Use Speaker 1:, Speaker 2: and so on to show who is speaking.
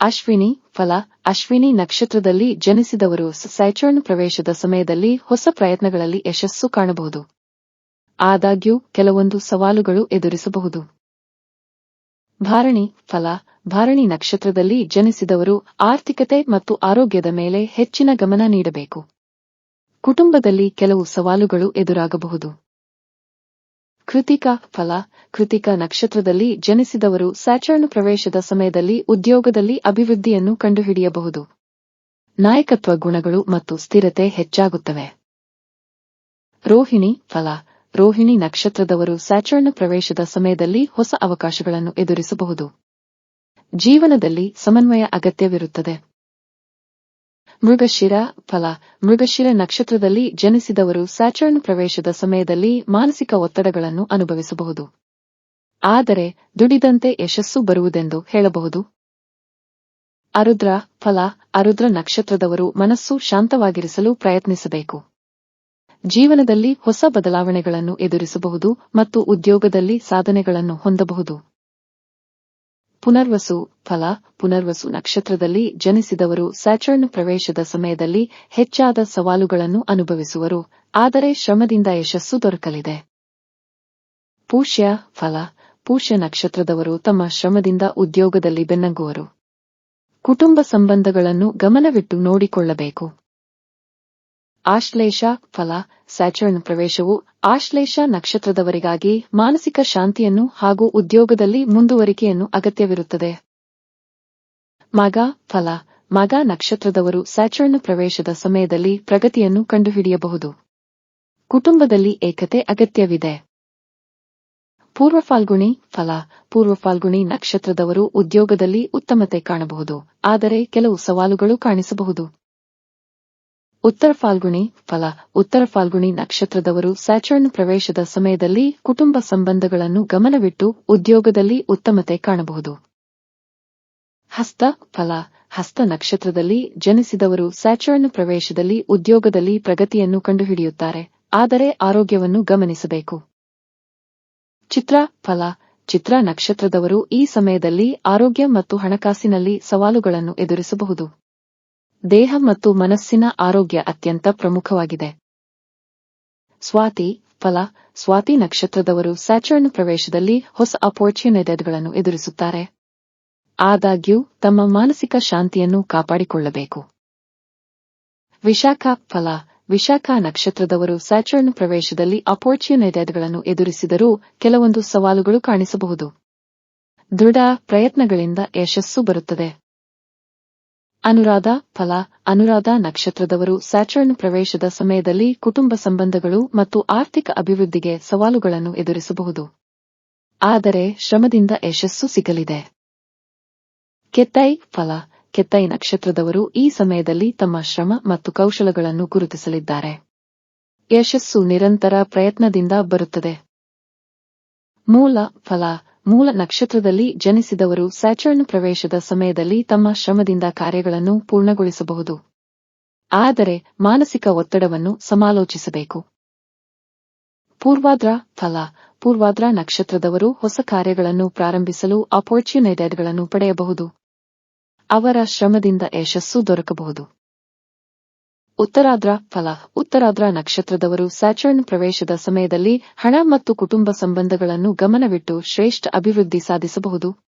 Speaker 1: ಅಶ್ವಿನಿ ಫಲ, ಅಶ್ವಿನಿ ನಕ್ಷತ್ರದಲ್ಲಿ ಜನಿಸಿದವರು ಸೈಚರ್ನ್ ಪ್ರವೇಶದ ಸಮಯದಲ್ಲಿ ಹೊಸ ಪ್ರಯತ್ನಗಳಲ್ಲಿ ಯಶಸ್ಸು ಕಾಣಬಹುದು. ಆದಾಗ್ಯೂ, ಕೆಲವೊಂದು ಸವಾಲುಗಳು ಎದುರಿಸಬಹುದು. ಭಾರಣಿ ಫಲ, ಭಾರಣಿ ನಕ್ಷತ್ರದಲ್ಲಿ ಜನಿಸಿದವರು ಆರ್ಥಿಕತೆ ಮತ್ತು ಆರೋಗ್ಯದ ಮೇಲೆ ಹೆಚ್ಚಿನ ಗಮನ ನೀಡಬೇಕು. ಕುಟುಂಬದಲ್ಲಿ ಕೆಲವು ಸವಾಲುಗಳು ಎದುರಾಗಬಹುದು. ಕೃತಿಕ ಫಲ, ಕೃತಿಕ ನಕ್ಷತ್ರದಲ್ಲಿ ಜನಿಸಿದವರು ಸ್ಯಾಚರ್ನ್ ಪ್ರವೇಶದ ಸಮಯದಲ್ಲಿ ಉದ್ಯೋಗದಲ್ಲಿ ಅಭಿವೃದ್ಧಿಯನ್ನು ಕಂಡುಹಿಡಿಯಬಹುದು. ನಾಯಕತ್ವ ಗುಣಗಳು ಮತ್ತು ಸ್ಥಿರತೆ ಹೆಚ್ಚಾಗುತ್ತವೆ. ರೋಹಿಣಿ ಫಲ, ರೋಹಿಣಿ ನಕ್ಷತ್ರದವರು ಸ್ಯಾಚರ್ನ್ ಪ್ರವೇಶದ ಸಮಯದಲ್ಲಿ ಹೊಸ ಅವಕಾಶಗಳನ್ನು ಎದುರಿಸಬಹುದು. ಜೀವನದಲ್ಲಿ ಸಮನ್ವಯ ಅಗತ್ಯವಿರುತ್ತದೆ. ಮೃಗಶಿರ ಫಲ. ಮೃಗಶಿರ ನಕ್ಷತ್ರದಲ್ಲಿ ಜನಿಸಿದವರು ಸ್ಯಾಚರ್ನ್ ಪ್ರವೇಶದ ಸಮಯದಲ್ಲಿ ಮಾನಸಿಕ ಒತ್ತಡಗಳನ್ನು ಅನುಭವಿಸಬಹುದು. ಆದರೆ ದುಡಿದಂತೆ ಯಶಸ್ಸು ಬರುವುದೆಂದು ಹೇಳಬಹುದು. ಅರುದ್ರ ಫಲ. ಅರುದ್ರ ನಕ್ಷತ್ರದವರು ಮನಸ್ಸು ಶಾಂತವಾಗಿರಿಸಲು ಪ್ರಯತ್ನಿಸಬೇಕು. ಜೀವನದಲ್ಲಿ ಹೊಸ ಬದಲಾವಣೆಗಳನ್ನು ಎದುರಿಸಬಹುದು ಮತ್ತು ಉದ್ಯೋಗದಲ್ಲಿ ಸಾಧನೆಗಳನ್ನು ಹೊಂದಬಹುದು. ಪುನರ್ವಸು ಫಲ, ಪುನರ್ವಸು ನಕ್ಷತ್ರದಲ್ಲಿ ಜನಿಸಿದವರು ಸ್ಯಾಚರ್ನ್ ಪ್ರವೇಶದ ಸಮಯದಲ್ಲಿ ಹೆಚ್ಚಾದ ಸವಾಲುಗಳನ್ನು ಅನುಭವಿಸುವರು, ಆದರೆ ಶ್ರಮದಿಂದ ಯಶಸ್ಸು ದೊರಕಲಿದೆ. ಪೂಷ್ಯ ಫಲ, ಪೂಷ್ಯ ನಕ್ಷತ್ರದವರು ತಮ್ಮ ಶ್ರಮದಿಂದ ಉದ್ಯೋಗದಲ್ಲಿ ಬೆನ್ನಗುವರು. ಕುಟುಂಬ ಸಂಬಂಧಗಳನ್ನು ಗಮನವಿಟ್ಟು ನೋಡಿಕೊಳ್ಳಬೇಕು. ಆಶ್ಲೇಷ, ಫಲ, ಸ್ಯಾಚರ್ನ್ ಪ್ರವೇಶವು ಆಶ್ಲೇಷ ನಕ್ಷತ್ರದವರಿಗಾಗಿ ಮಾನಸಿಕ ಶಾಂತಿಯನ್ನು ಹಾಗೂ ಉದ್ಯೋಗದಲ್ಲಿ ಮುಂದುವರಿಕೆಯನ್ನು ಅಗತ್ಯವಿರುತ್ತದೆ. ಮಗ, ಫಲ, ಮಗ ನಕ್ಷತ್ರದವರು ಸ್ಯಾಚರ್ನ್ ಪ್ರವೇಶದ ಸಮಯದಲ್ಲಿ ಪ್ರಗತಿಯನ್ನು ಕಂಡುಹಿಡಿಯಬಹುದು. ಕುಟುಂಬದಲ್ಲಿ ಏಕತೆ ಅಗತ್ಯವಿದೆ. ಪೂರ್ವ ಫಾಲ್ಗುಣಿ, ಫಲ, ಪೂರ್ವ ಫಾಲ್ಗುಣಿ ನಕ್ಷತ್ರದವರು ಉದ್ಯೋಗದಲ್ಲಿ ಉತ್ತಮತೆ ಕಾಣಬಹುದು, ಆದರೆ ಕೆಲವು ಸವಾಲುಗಳು ಕಾಣಿಸಬಹುದು. ಉತ್ತರ ಫಾಲ್ಗುಣಿ ಫಲ. ಉತ್ತರ ಫಾಲ್ಗುಣಿ ನಕ್ಷತ್ರದವರು ಸ್ಯಾಚರ್ನ್ ಪ್ರವೇಶದ ಸಮಯದಲ್ಲಿ ಕುಟುಂಬ ಸಂಬಂಧಗಳನ್ನು ಗಮನವಿಟ್ಟು ಉದ್ಯೋಗದಲ್ಲಿ ಉತ್ತಮತೆ ಕಾಣಬಹುದು. ಹಸ್ತ ಫಲ. ಹಸ್ತ ನಕ್ಷತ್ರದಲ್ಲಿ ಜನಿಸಿದವರು ಸ್ಯಾಚರ್ನ್ ಪ್ರವೇಶದಲ್ಲಿ ಉದ್ಯೋಗದಲ್ಲಿ ಪ್ರಗತಿಯನ್ನು ಕಂಡುಹಿಡಿಯುತ್ತಾರೆ, ಆದರೆ ಆರೋಗ್ಯವನ್ನು ಗಮನಿಸಬೇಕು. ಚಿತ್ರ ಫಲ. ಚಿತ್ರ ನಕ್ಷತ್ರದವರು ಈ ಸಮಯದಲ್ಲಿ ಆರೋಗ್ಯ ಮತ್ತು ಹಣಕಾಸಿನಲ್ಲಿ ಸವಾಲುಗಳನ್ನು ಎದುರಿಸಬಹುದು. ದೇಹ ಮತ್ತು ಮನಸ್ಸಿನ ಆರೋಗ್ಯ ಅತ್ಯಂತ ಪ್ರಮುಖವಾಗಿದೆ. ಸ್ವಾತಿ, ಫಲ, ಸ್ವಾತಿ ನಕ್ಷತ್ರದವರು ಸ್ಯಾಚರ್ನ್ ಪ್ರವೇಶದಲ್ಲಿ ಹೊಸ ಅಪೋರ್ಚುನಿಟಿಗಳನ್ನು ಎದುರಿಸುತ್ತಾರೆ. ಆದಾಗ್ಯೂ, ತಮ್ಮ ಮಾನಸಿಕ ಶಾಂತಿಯನ್ನು ಕಾಪಾಡಿಕೊಳ್ಳಬೇಕು. ವಿಶಾಖ, ಫಲ, ವಿಶಾಖ ನಕ್ಷತ್ರದವರು ಸ್ಯಾಚರ್ನ್ ಪ್ರವೇಶದಲ್ಲಿ ಅಪೋರ್ಚುನಿಟಿಗಳನ್ನು ಎದುರಿಸಿದರೂ ಕೆಲವೊಂದು ಸವಾಲುಗಳು ಕಾಣಿಸಬಹುದು. ದೃಢ ಪ್ರಯತ್ನಗಳಿಂದ ಯಶಸ್ಸು ಬರುತ್ತದೆ. ಅನುರಾಧ ಫಲ. ಅನುರಾಧ ನಕ್ಷತ್ರದವರು ಸ್ಯಾಚರ್ನ್ ಪ್ರವೇಶದ ಸಮಯದಲ್ಲಿ ಕುಟುಂಬ ಸಂಬಂಧಗಳು ಮತ್ತು ಆರ್ಥಿಕ ಅಭಿವೃದ್ಧಿಗೆ ಸವಾಲುಗಳನ್ನು ಎದುರಿಸಬಹುದು. ಆದರೆ ಶ್ರಮದಿಂದ ಯಶಸ್ಸು ಸಿಗಲಿದೆ. ಕೆತ್ತೈ ಫಲ. ಕೆತ್ತೈ ನಕ್ಷತ್ರದವರು ಈ ಸಮಯದಲ್ಲಿ ತಮ್ಮ ಶ್ರಮ ಮತ್ತು ಕೌಶಲಗಳನ್ನು ಗುರುತಿಸಲಿದ್ದಾರೆ. ಯಶಸ್ಸು ನಿರಂತರ ಪ್ರಯತ್ನದಿಂದ ಬರುತ್ತದೆ. ಮೂಲ ಫಲ. ಮೂಲ ನಕ್ಷತ್ರದಲ್ಲಿ ಜನಿಸಿದವರು ಸ್ಯಾಚರ್ನ್ ಪ್ರವೇಶದ ಸಮಯದಲ್ಲಿ ತಮ್ಮ ಶ್ರಮದಿಂದ ಕಾರ್ಯಗಳನ್ನು ಪೂರ್ಣಗೊಳಿಸಬಹುದು. ಆದರೆ ಮಾನಸಿಕ ಒತ್ತಡವನ್ನು ಸಮಾಲೋಚಿಸಬೇಕು. ಪೂರ್ವಾದ್ರ ಫಲ. ಪೂರ್ವಾದ್ರ ನಕ್ಷತ್ರದವರು ಹೊಸ ಕಾರ್ಯಗಳನ್ನು ಪ್ರಾರಂಭಿಸಲು ಅಪೋರ್ಚುನಿಟಿಗಳನ್ನು ಪಡೆಯಬಹುದು. ಅವರ ಶ್ರಮದಿಂದ ಯಶಸ್ಸು ದೊರಕಬಹುದು. ಉತ್ತರಾದ್ರ ಫಲ. ಉತ್ತರಾದ್ರ ನಕ್ಷತ್ರದವರು ಸ್ಯಾಚರ್ನ್ ಪ್ರವೇಶದ ಸಮಯದಲ್ಲಿ ಹಣ ಮತ್ತು ಕುಟುಂಬ ಸಂಬಂಧಗಳನ್ನು ಗಮನವಿಟ್ಟು ಶ್ರೇಷ್ಠ ಅಭಿವೃದ್ಧಿ ಸಾಧಿಸಬಹುದು.